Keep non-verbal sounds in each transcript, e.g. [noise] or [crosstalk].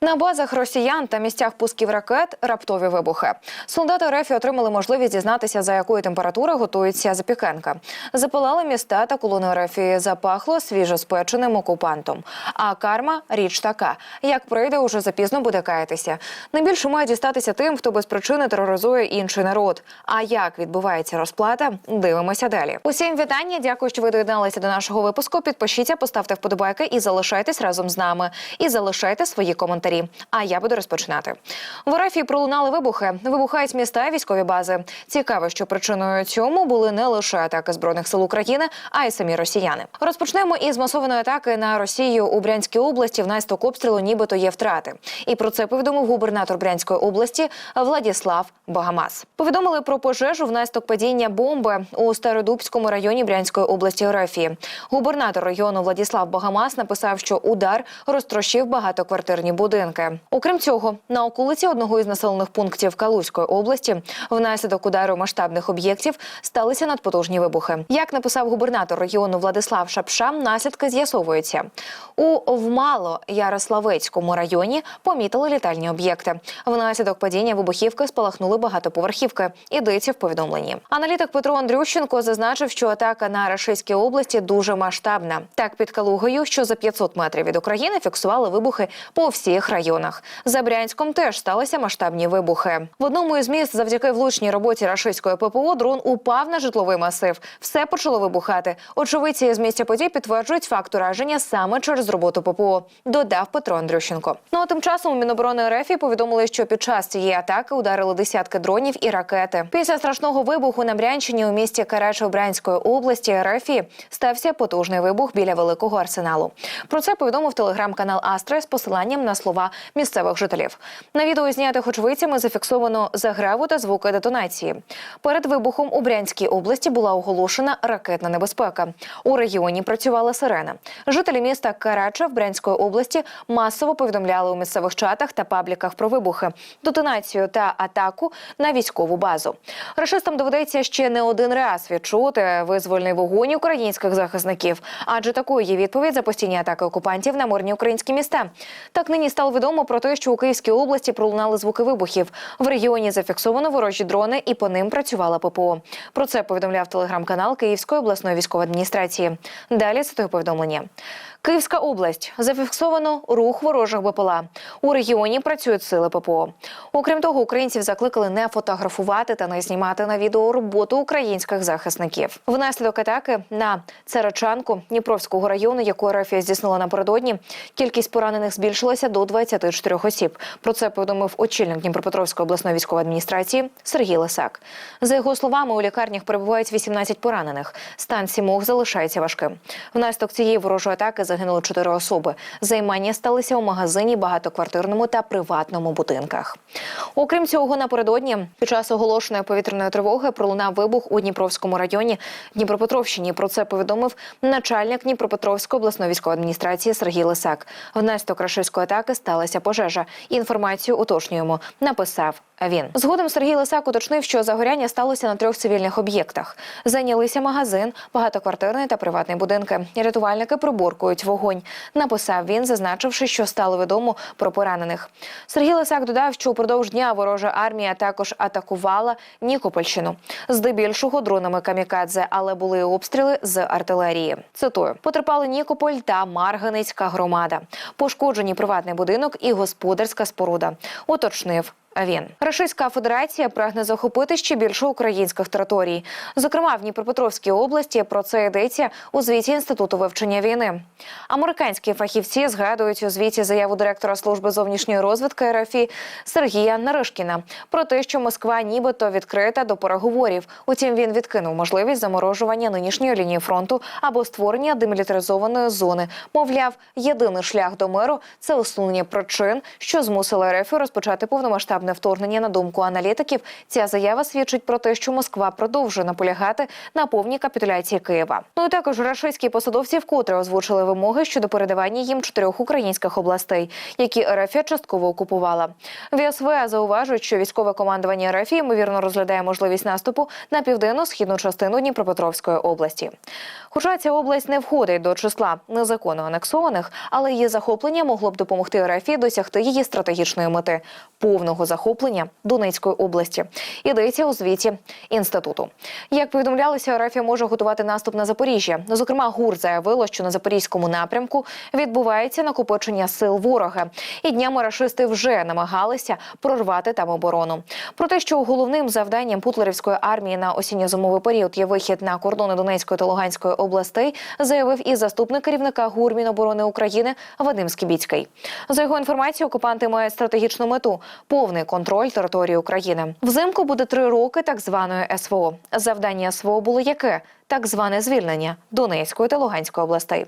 На базах росіян та місцях пусків ракет раптові вибухи. Солдати РФ отримали можливість дізнатися, за якої температури готується запіканка. Запалали міста та колони РФ запахло свіжоспеченим окупантом. А карма річ така: як прийде, уже запізно буде каятися. Найбільше має дістатися тим, хто без причини тероризує інший народ. А як відбувається розплата? Дивимося далі. Усім вітання. Дякую, що ви доєдналися до нашого випуску. Підпишіться, поставте вподобайки і залишайтесь разом з нами. І залишайте свої коментарі. А я буду розпочинати. В Орефії пролунали вибухи. Вибухають міста і військові бази. Цікаво, що причиною цьому були не лише атаки збройних сил України, а й самі росіяни. Розпочнемо із масованої атаки на Росію у Брянській області. Внаслідок обстрілу, нібито є втрати. І про це повідомив губернатор Брянської області Владіслав Багамас. Повідомили про пожежу внаслідок падіння бомби у Стародубському районі Брянської області Орефії. Губернатор регіону Владіслав Багамас написав, що удар розтрощив багатоквартирні будинки. Окрім цього, на околиці одного із населених пунктів Калузької області внаслідок удару масштабних об'єктів сталися надпотужні вибухи. Як написав губернатор регіону Владислав Шапша, наслідки з'ясовуються у вмало Ярославецькому районі. Помітили літальні об'єкти. Внаслідок падіння вибухівки спалахнули багатоповерхівки. Ідеться в повідомленні. Аналітик Петро Андрющенко зазначив, що атака на Рашиській області дуже масштабна. Так під Калугою, що за 500 метрів від України, фіксували вибухи по всіх районах. За Брянськом теж сталися масштабні вибухи. В одному із міст, завдяки влучній роботі рашистської ППО, дрон упав на житловий масив. Все почало вибухати. Очевидці з місця подій підтверджують факт ураження саме через роботу ППО. Додав Петро Андрющенко. Ну а тим часом у Міноборони РФ повідомили, що під час цієї атаки ударили десятки дронів і ракети. Після страшного вибуху на Брянщині у місті Карачев Брянської області РФ стався потужний вибух біля великого арсеналу. Про це повідомив телеграм-канал Астра з посиланням на слова місцевих жителів. На відео знятих очевидцями зафіксовано заграву та звуки детонації. Перед вибухом у Брянській області була оголошена ракетна небезпека. У регіоні працювала сирена. Жителі міста Карачев Брянської області масово повідомляли у місцевих чатах та пабліках про вибухи, детонацію та атаку на військову базу. Рашистам доведеться ще не один раз відчути визвольний вогонь українських захисників, адже такою є відповідь за постійні атаки окупантів на мирні українські міста. Так нині стало відомо про те, що у Київській області пролунали звуки вибухів. В регіоні зафіксовано ворожі дрони, і по ним працювала ППО. Про це повідомляв телеграм-канал Київської обласної військової адміністрації. Далі цитую повідомлення. Київська область зафіксовано рух ворожих БПЛА. У регіоні працюють сили ППО. Окрім того, українців закликали не фотографувати та не знімати на відео роботу українських захисників. Внаслідок атаки на Царачанку Дніпровського району, яку РФ здійснила напередодні, кількість поранених збільшилася до 24 осіб. Про це повідомив очільник Дніпропетровської обласної військової адміністрації Сергій Лисак. За його словами, у лікарнях перебувають 18 поранених. Стан сімох залишається важким. Внаслідок цієї ворожої атаки загинули чотири особи. Займання сталися у магазині, багатоквартирному та приватному будинках. Окрім цього, напередодні під час оголошеної повітряної тривоги пролунав вибух у Дніпровському районі Дніпропетровщині. Про це повідомив начальник Дніпропетровської обласної військової адміністрації Сергій Лисак. Внаслідок рашистської атаки сталася пожежа. Інформацію уточнюємо. Написав він. Згодом Сергій Лисак уточнив, що загоряння сталося на трьох цивільних об'єктах. Зайнялися магазин, багатоквартирний та приватний будинки. Рятувальники приборкують вогонь. Написав він, зазначивши, що стало відомо про поранених. Сергій Лисак додав, що упродовж дня ворожа армія також атакувала Нікопольщину. Здебільшого дронами камікадзе, але були обстріли з артилерії. Цитую: потерпали Нікополь та Марганицька громада. Пошкоджені приватний будинок і господарська споруда. Уточнив він. Російська Федерація прагне захопити ще більше українських територій. Зокрема, в Дніпропетровській області про це йдеться у звіті інституту вивчення війни. Американські фахівці згадують у звіті заяву директора служби зовнішньої розвідки РФІ Сергія Наришкіна про те, що Москва нібито відкрита до переговорів. Утім, він відкинув можливість заморожування нинішньої лінії фронту або створення демілітаризованої зони. Мовляв, єдиний шлях до миру це усунення причин, що змусили РФ розпочати повномасштабну масштабне вторгнення на думку аналітиків. Ця заява свідчить про те, що Москва продовжує наполягати на повній капітуляції Києва. Ну і також рашистські посадовці вкотре озвучили вимоги щодо передавання їм чотирьох українських областей, які РФ частково окупувала. В СВ зауважують, що військове командування РФ ймовірно розглядає можливість наступу на південно-східну частину Дніпропетровської області. Хоча ця область не входить до числа незаконно анексованих, але її захоплення могло б допомогти РФ досягти її стратегічної мети повного захоплення Донецької області. Йдеться у звіті інституту. Як повідомлялося, РФ може готувати наступ на Запоріжжя. Зокрема, ГУР заявило, що на запорізькому напрямку відбувається накопичення сил ворога, і днями рашисти вже намагалися прорвати там оборону. Про те, що головним завданням путлерівської армії на осінньо-зимовий період є вихід на кордони Донецької та Луганської областей, заявив і заступник керівника ГУР Міноборони України Вадим Скібіцький. За його інформацією, окупанти мають стратегічну мету повний контроль території України. Взимку буде три роки так званої СВО. Завдання СВО було яке? Так зване звільнення Донецької та Луганської областей.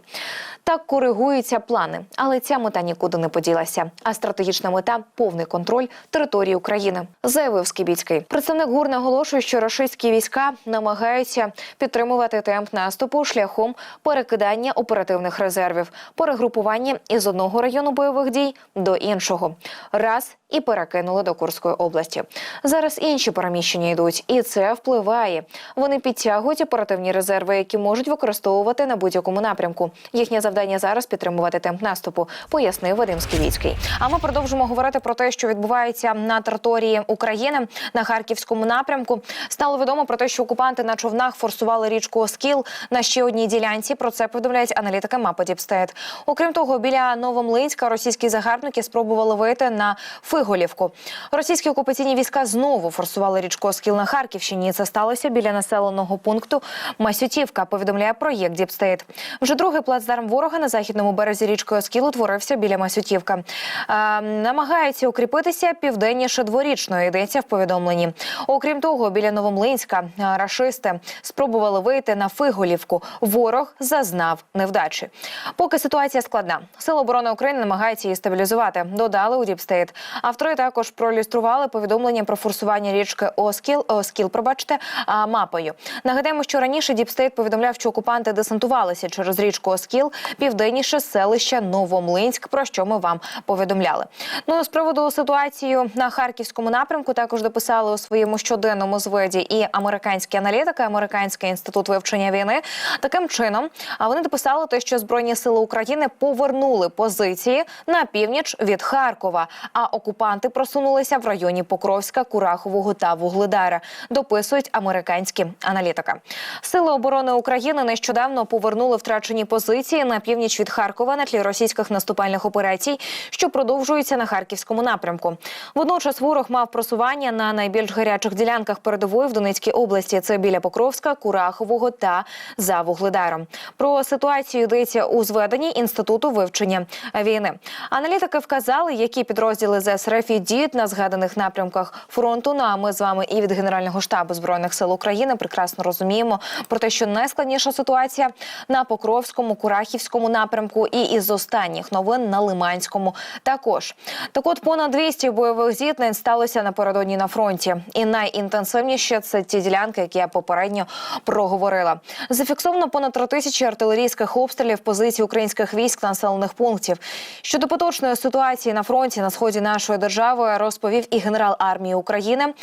Так коригуються плани, але ця мета нікуди не поділася. А стратегічна мета повний контроль території України, заявив Скібіцький. Представник ГУР наголошує, що рашистські війська намагаються підтримувати темп наступу шляхом перекидання оперативних резервів, перегрупування із одного району бойових дій до іншого. Раз і перекинули до Курської області. Зараз інші переміщення йдуть, і це впливає. Вони підтягують оперативні резерви, які можуть використовувати на будь-якому напрямку. Їхнє завдання зараз підтримувати темп наступу, пояснив Вадим Сківіцький. А ми продовжимо говорити про те, що відбувається на території України на харківському напрямку. Стало відомо про те, що окупанти на човнах форсували річку Оскіл на ще одній ділянці. Про це повідомляють аналітики мапи Діпстейт. Окрім того, біля Новомлинська російські загарбники спробували вийти на Фиголівку. Російські окупаційні війська знову форсували річку Оскіл на Харківщині. Це сталося біля населеного пункту Масютівка. Повідомляє проєкт Діпстейт. Вже другий плацдарм ворога на західному березі річки Оскіл утворився біля Масютівка. А, намагаються укріпитися південніше дворічної. Йдеться в повідомленні. Окрім того, біля Новомлинська рашисти спробували вийти на Фиголівку. Ворог зазнав невдачі. Поки ситуація складна. Сили оборони України намагаються її стабілізувати. Додали у Діпстейт. Автори також проілюстрували повідомлення про форсування річки Оскіл, Оскіл, пробачте, мапою. Нагадаємо, що раніше Діпстейт повідомляв, що окупанти десантувалися через річку Оскіл південніше селища Новомлинськ, про що ми вам повідомляли. Ну з приводу ситуації на харківському напрямку також дописали у своєму щоденному зведі і американські аналітики, американський інститут вивчення війни. Таким чином, а вони дописали те, що збройні сили України повернули позиції на північ від Харкова. А окупанти просунулися в районі Покровська, Курахового та Вугледара. Дописують американські аналітики. Сили оборони України нещодавно повернули втрачені позиції на північ від Харкова на тлі російських наступальних операцій, що продовжуються на харківському напрямку. Водночас ворог мав просування на найбільш гарячих ділянках передової в Донецькій області. Це біля Покровська, Курахового та за Вугледаром. Про ситуацію йдеться у зведенні інституту вивчення війни. Аналітики вказали, які підрозділи ЗСРФ діють на згаданих напрямках фронту. Ну а ми з вами і від Генерального штабу збройних сил України прекрасно розуміємо про те, що найскладніша ситуація на Покровському, Курахівському напрямку, і із останніх новин на Лиманському також. Так, от понад 200 бойових зіткнень сталося напередодні на фронті, і найінтенсивніше це ті ділянки, які я попередньо проговорила. Зафіксовано понад 3 тисячі артилерійських обстрілів позицій українських військ населених пунктів. Щодо поточної ситуації на фронті на сході нашої держави розповів і генерал армії України,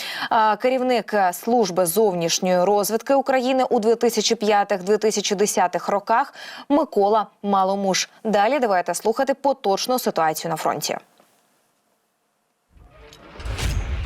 керівник служби зовнішньої розвідки України у 2005-2010 роках Микола Маломуш. Далі давайте слухати поточну ситуацію на фронті.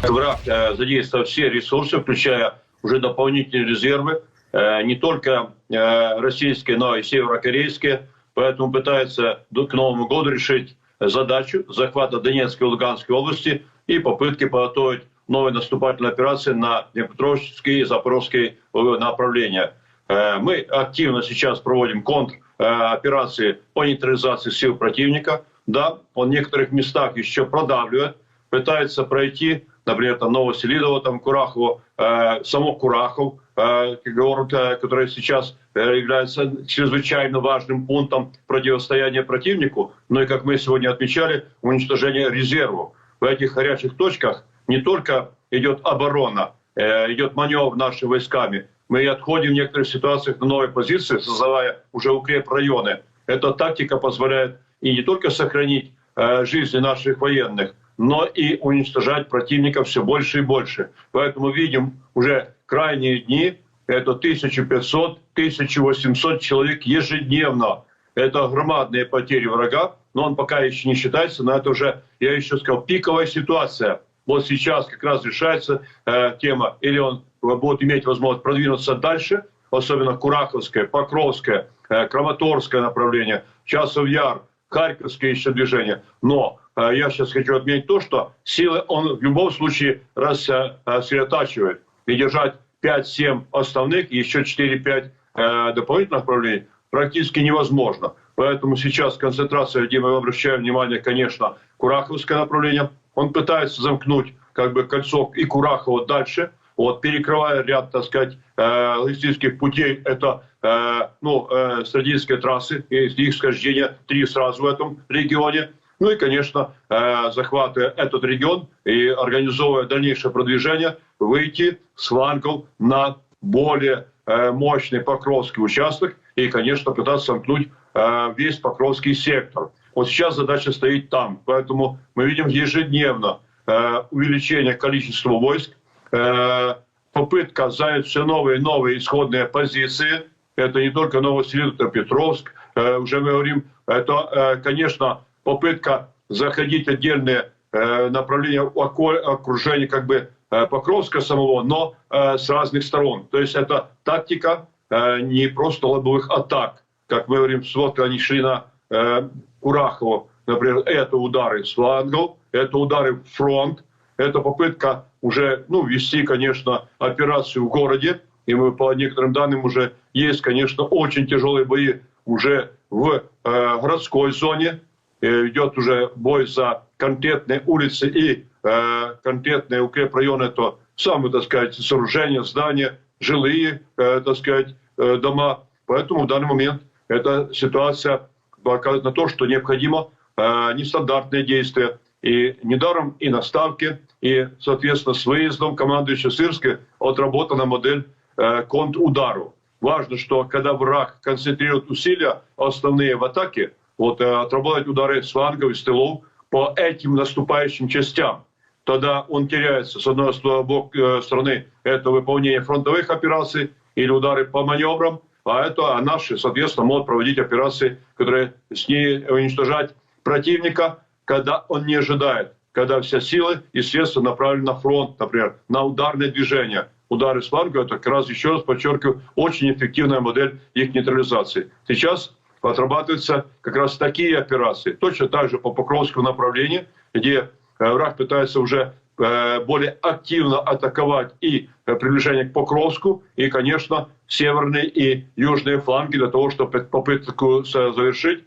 Враг э, задействовал все ресурсы, включая уже дополнительные резервы, э, не только э, российские, но и северокорейские. Поэтому пытается до- к Новому году решить задачу захвата Донецкой и Луганской области и попытки подготовить новые наступательные операции на Днепропетровский и Запорожский э, направления. Э, Мы активно сейчас проводим контроперации по нейтрализации сил противника. Да, он в некоторых местах еще продавливает, пытается пройти, например, там Новоселидово, там Курахово, э, само Курахов, э, город, э, который сейчас э, является чрезвычайно важным пунктом противостояния противнику, но и, как мы сегодня отмечали, уничтожение резервов. В этих горячих точках не только идет оборона, э, идет маневр нашими войсками, мы и отходим в некоторых ситуациях на новые позиции, создавая уже укрепрайоны. Эта тактика позволяет и не только сохранить э, жизни наших военных, но и уничтожать противника все больше и больше. Поэтому видим уже крайние дни, это 1500-1800 человек ежедневно. Это громадные потери врага, но он пока еще не считается, но это уже, я еще сказал, пиковая ситуация. Вот сейчас как раз решается э, тема, или он будет иметь возможность продвинуться дальше, особенно Кураховское, Покровское, э, Краматорское направление, Часов Яр, Харьковское еще движение. Но э, я сейчас хочу отметить то, что силы он в любом случае рассредотачивает. И держать 5-7 основных, и еще 4-5 э, дополнительных направлений практически невозможно. Поэтому сейчас концентрация, где мы обращаем внимание, конечно, Кураховское направление. Он пытается замкнуть как бы кольцо и Курахово дальше, вот, перекрывая ряд, так сказать, э, логистических путей. Это э, ну, э, стратегические трассы, и их схождение три сразу в этом регионе. Ну и, конечно, э, захватывая этот регион и организовывая дальнейшее продвижение, выйти с флангов на более э, мощный Покровский участок и, конечно, пытаться сомкнуть э, весь Покровский сектор. Вот сейчас задача стоит там. Поэтому мы видим ежедневно э, увеличение количества войск, э, попытка занять все новые и новые исходные позиции. Это не только Новосибирск, это Петровск. Э, уже мы говорим, это, э, конечно, попытка заходить отдельные э, направления окружения как бы э, Покровска самого, но э, с разных сторон. То есть это тактика э, не просто лобовых атак, как мы говорим, вот они шли на э, Курахово, например, это удары с флангов, это удары в фронт, это попытка уже, ну, вести, конечно, операцию в городе, и мы по некоторым данным уже есть, конечно, очень тяжелые бои уже в э, городской зоне, Э, идет уже бой за конкретные улицы и э, конкретные укрепрайоны, это самые, так сказать, сооружения, здания, жилые, э, так сказать, э, дома. Поэтому в данный момент эта ситуация показывает на то, что необходимо э, нестандартные действия. И недаром и на ставке, и, соответственно, с выездом командующего Сырской отработана модель э, контрудару. Важно, что когда враг концентрирует усилия основные в атаке, вот, э, отработать удары с флангов и с тылов по этим наступающим частям. Тогда он теряется, с одной стороны, это выполнение фронтовых операций или удары по маневрам, а это а наши, соответственно, могут проводить операции, которые с ней уничтожать противника, когда он не ожидает, когда вся силы и средства направлены на фронт, например, на ударные движения. Удары с фланга – это как раз, еще раз подчеркиваю, очень эффективная модель их нейтрализации. Сейчас отрабатываются как раз такие операции. Точно так же по Покровскому направлению, где э, враг пытается уже э, более активно атаковать и э, приближение к Покровску, и, конечно, северные и южные фланги для того, чтобы попытку с- завершить.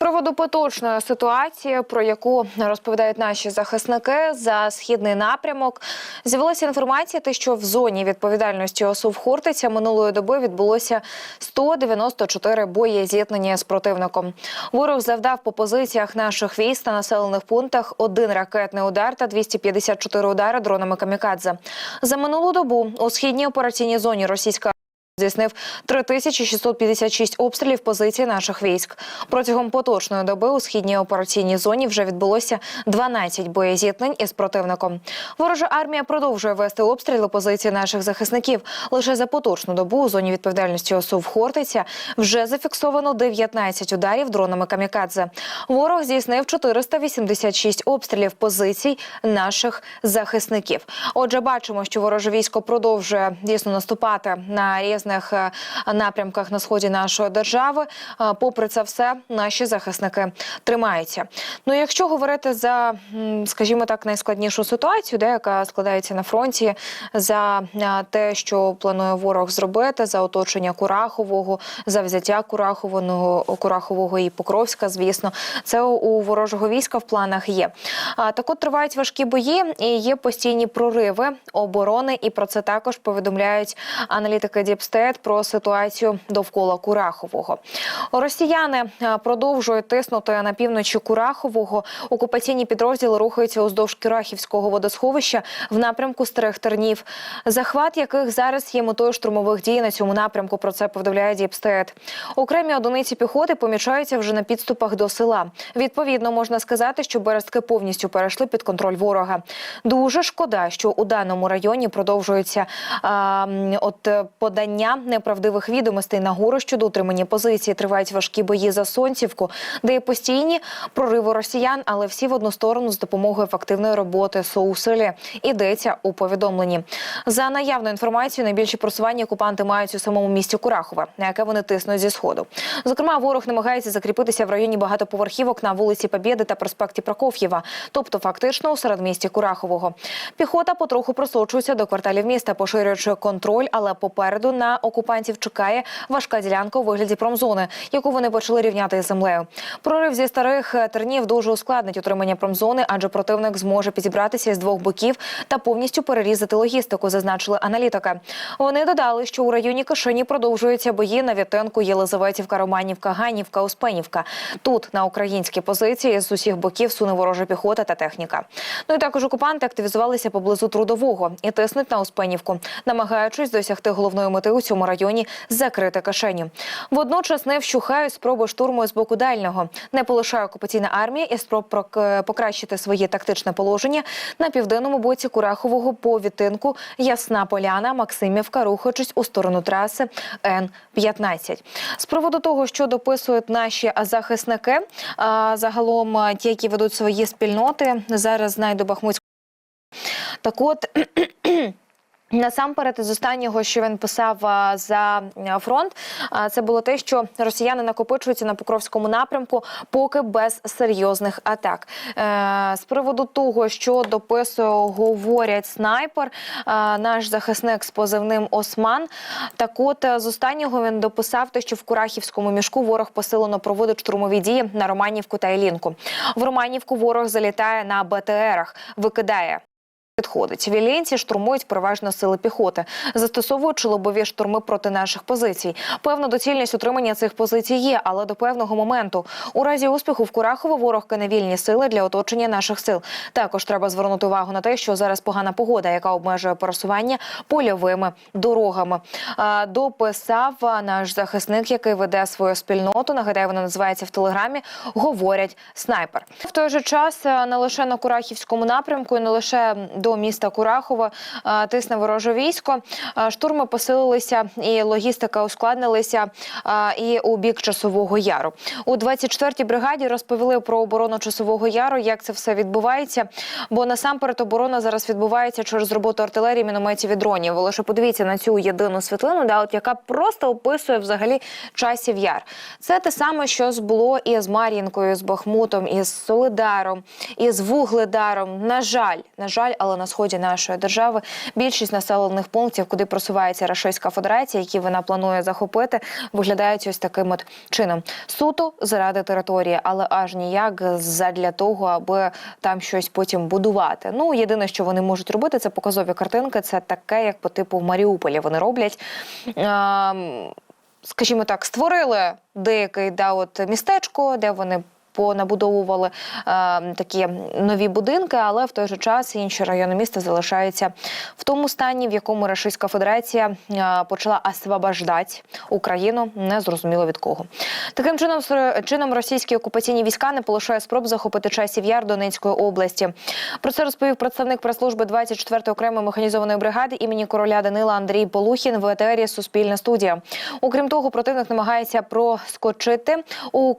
Приводу поточної ситуації, про яку розповідають наші захисники за східний напрямок, з'явилася інформація, що в зоні відповідальності ОСУ в Хортиця минулої доби відбулося 194 боєзіткнення з противником. Ворог завдав по позиціях наших військ та населених пунктах один ракетний удар та 254 удари дронами камікадзе. За минулу добу у східній операційній зоні російська здійснив 3656 обстрілів позицій наших військ. Протягом поточної доби у східній операційній зоні вже відбулося 12 боєзіткнень із противником. Ворожа армія продовжує вести обстріли позицій наших захисників. Лише за поточну добу у зоні відповідальності ОСУ в Хортиця вже зафіксовано 19 ударів дронами камікадзе. Ворог здійснив 486 обстрілів позицій наших захисників. Отже, бачимо, що вороже військо продовжує дійсно наступати на різних е, напрямках на сході нашої держави. Е, Попри це все, наші захисники тримаються. Ну, якщо говорити за, скажімо так, найскладнішу ситуацію, де яка складається на фронті, за е, те, що планує ворог зробити, за оточення Курахового, за взяття Курахового, Курахового і Покровська, звісно, це у- ворожого війська в планах є. Так от тривають важкі бої і є постійні прориви оборони, і про це також повідомляють аналітики Діпстейт. Діпстейт про ситуацію довкола Курахового. Росіяни е, продовжують тиснути на півночі Курахового. Окупаційні підрозділи рухаються уздовж Курахівського водосховища в напрямку старих тернів, захват яких зараз є метою штурмових дій на цьому напрямку. Про це повідомляє Діпстейт. Окремі одиниці піхоти помічаються вже на підступах до села. Відповідно, можна сказати, що берестки повністю перейшли під контроль ворога. Дуже шкода, що у даному районі продовжується а, от е, подання неправдивих відомостей на гору щодо утримання позиції. Тривають важкі бої за Сонцівку, де є постійні прориви росіян, але всі в одну сторону з допомогою ефективної роботи СОУ селі. Йдеться у повідомленні. За наявною інформацією, найбільші просування окупанти мають у самому місті Курахове, на яке вони тиснуть зі сходу. Зокрема, ворог намагається закріпитися в районі багатоповерхівок на вулиці Побєди та проспекті Прокоф'єва, тобто фактично у середмісті Курахового. Піхота потроху просочується до кварталів міста, поширюючи контроль, але попереду на окупантів чекає важка ділянка у вигляді промзони, яку вони почали рівняти із землею. Прорив зі старих е, тернів дуже ускладнить утримання промзони, адже противник зможе підібратися з двох боків та повністю перерізати логістику, зазначили аналітики. Вони додали, що у районі Кишині продовжуються бої на відтинку Єлизаветівка, Романівка, Ганівка, Успенівка. Тут на українські позиції з усіх боків суне ворожа піхота та техніка. Ну і також окупанти активізувалися поблизу трудового і тиснуть на Успенівку, намагаючись досягти головної мети у цьому районі закрити кишеню. Водночас не вщухають спроби штурму з боку дальнього. Не полишає окупаційна армія і спроб покращити своє тактичне положення на південному боці Курахового по відтинку Ясна Поляна, Максимівка, рухаючись у сторону траси Н-15. З приводу того, що дописують наші захисники, загалом ті, які ведуть свої спільноти, зараз знайду Бахмутську. Так от. [clears throat] Насамперед, з останнього, що він писав за фронт, це було те, що росіяни накопичуються на Покровському напрямку, поки без серйозних атак. Е, з приводу того, що дописує, говорять снайпер, наш захисник з позивним Осман. Так, от е, з останнього він дописав те, що в Курахівському мішку ворог посилено проводить штурмові дії на Романівку та Ілінку. В Романівку ворог залітає на БТРах, викидає підходить. Вілінці штурмують переважно сили піхоти, застосовуючи лобові штурми проти наших позицій. Певна доцільність утримання цих позицій є, але до певного моменту. У разі успіху в Курахово ворог кине вільні сили для оточення наших сил. Також треба звернути увагу на те, що зараз погана погода, яка обмежує пересування польовими дорогами. Дописав наш захисник, який веде свою спільноту. Нагадаю, вона називається в телеграмі. Говорять снайпер. В той же час не лише на Курахівському напрямку, і не лише до міста Курахова тисне вороже військо. Штурми посилилися і логістика ускладнилася і у бік часового яру. У 24-й бригаді розповіли про оборону часового яру, як це все відбувається. Бо насамперед оборона зараз відбувається через роботу артилерії, мінометів і дронів. Ви лише подивіться на цю єдину світлину, да, от яка просто описує взагалі часів яр. Це те саме, що було і з Мар'їнкою, з Бахмутом, і з Солидаром, і з Вугледаром. На жаль, на жаль, але на сході нашої держави більшість населених пунктів, куди просувається Російська Федерація, які вона планує захопити, виглядають ось таким от чином. Суто заради території, але аж ніяк задля того, аби там щось потім будувати. Ну єдине, що вони можуть робити, це показові картинки. Це таке, як по типу в Маріуполі вони роблять. Ем, Скажімо так, створили деяке да, от містечко, де вони понабудовували е, такі нові будинки, але в той же час інші райони міста залишаються в тому стані, в якому Російська Федерація е, почала освобождати Україну, не зрозуміло від кого. Таким чином, чином російські окупаційні війська не полишає спроб захопити часів яр Донецької області. Про це розповів представник прес-служби 24-ї окремої механізованої бригади імені короля Данила Андрій Полухін в етері Суспільна студія. Окрім того, противник намагається проскочити у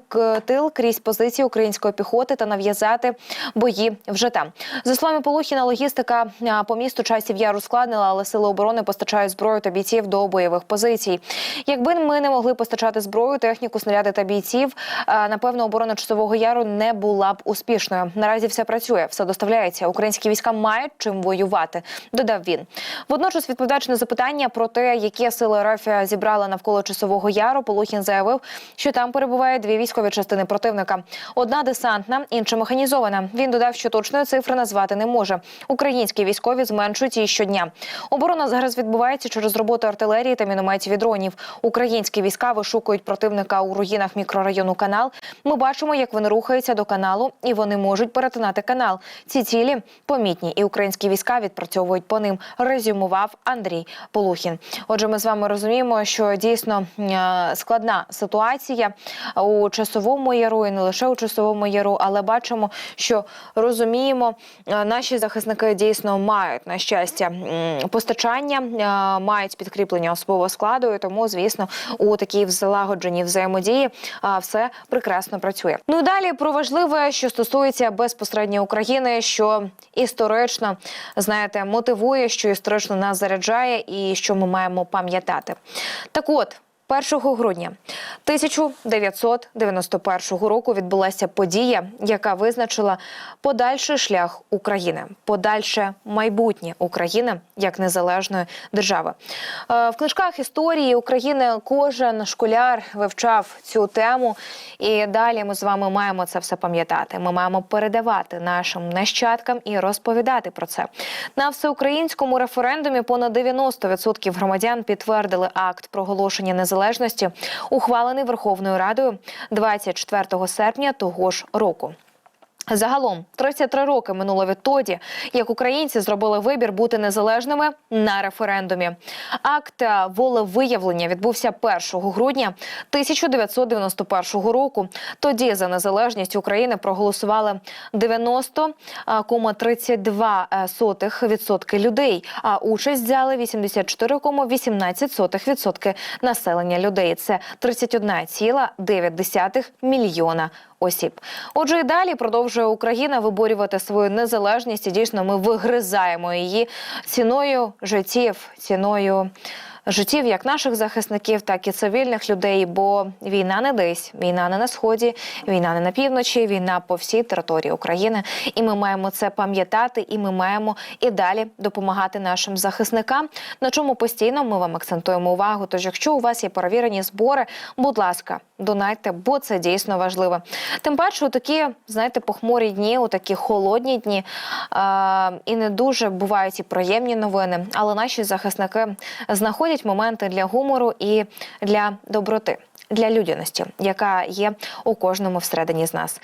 тил крізь позиції української піхоти та нав'язати бої вже там. За словами Полухіна, логістика по місту часів яру ускладнила, але сили оборони постачають зброю та бійців до бойових позицій. Якби ми не могли постачати зброю, техніку, снаряди та бійців, напевно, оборона часового яру не була б успішною. Наразі все працює, все доставляється. Українські війська мають чим воювати. Додав він. Водночас, відповідаючи на запитання про те, які сили РФ зібрали навколо часового яру, Полухін заявив, що там перебувають дві військові частини противника. Одна десантна, інша механізована. Він додав, що точної цифри назвати не може. Українські військові зменшують її щодня. Оборона зараз відбувається через роботу артилерії та мінометів і дронів. Українські війська вишукують противника у руїнах мікрорайону Канал. Ми бачимо, як вони рухаються до каналу, і вони можуть перетинати канал. Ці цілі помітні, і українські війська відпрацьовують по ним. Резюмував Андрій Полухін. Отже, ми з вами розуміємо, що дійсно е, складна ситуація у часовому яру, і не лише у часовому яру, але бачимо, що розуміємо, е, наші захисники дійсно мають на щастя постачання, е, мають підкріплення особового складу, і тому, звісно, у такій злагодженій взаємодії а, все прекрасно працює. Ну і далі про важливе, що стосується безпосередньо України, що історично знаєте, мотивує, що історично нас заряджає, і що ми маємо пам'ятати. Так от. 1 грудня 1991 року відбулася подія, яка визначила подальший шлях України, подальше майбутнє України як незалежної держави. Е, В книжках історії України кожен школяр вивчав цю тему, і далі ми з вами маємо це все пам'ятати. Ми маємо передавати нашим нащадкам і розповідати про це. На всеукраїнському референдумі понад 90% громадян підтвердили акт проголошення незалежності, ухвалений Верховною Радою 24 серпня того ж року. Загалом 33 роки минуло відтоді, як українці зробили вибір бути незалежними на референдумі. Акт волевиявлення відбувся 1 грудня 1991 року. Тоді за незалежність України проголосували 90,32% людей, а участь взяли 84,18% населення людей. Це 31,9 мільйона осіб. Отже, і далі продовжує Україна виборювати свою незалежність. І дійсно, ми вигризаємо її ціною життів, ціною. Життів як наших захисників, так і цивільних людей, бо війна не десь, війна не на сході, війна не на півночі, війна по всій території України. І ми маємо це пам'ятати, і ми маємо і далі допомагати нашим захисникам. На чому постійно ми вам акцентуємо увагу. Тож, якщо у вас є перевірені збори, будь ласка, донайте, бо це дійсно важливо. Тим паче, у такі, знаєте, похмурі дні, у такі холодні дні а, і не дуже бувають і приємні новини, але наші захисники знаходять моменти для гумору і для доброти. Для людяності, яка є у кожному всередині з нас,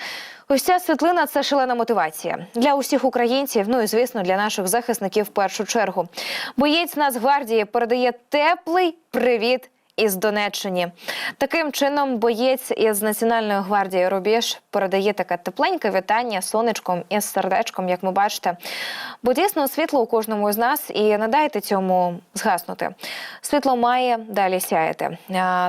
ось ця світлина це шалена мотивація для усіх українців. Ну і звісно, для наших захисників в першу чергу. Боєць Нацгвардії передає теплий привіт із Донеччини. Таким чином, боєць із Національної гвардії Рубіж передає таке тепленьке вітання сонечком і сердечком, як ми бачите. Бо дійсно світло у кожному з нас, і не дайте цьому згаснути. Світло має далі сяяти.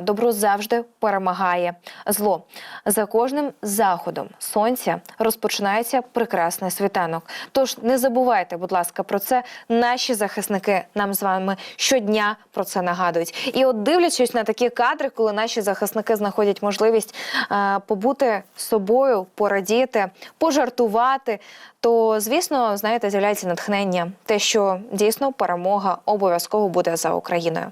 Добро завжди перемагає зло. За кожним заходом сонця розпочинається прекрасний світанок. Тож не забувайте, будь ласка, про це. Наші захисники нам з вами щодня про це нагадують. І от дивлячись на такі кадри, коли наші захисники знаходять можливість е, побути собою, порадіти, пожартувати, то звісно, знаєте, з'являється натхнення, те, що дійсно перемога обов'язково буде за Україною.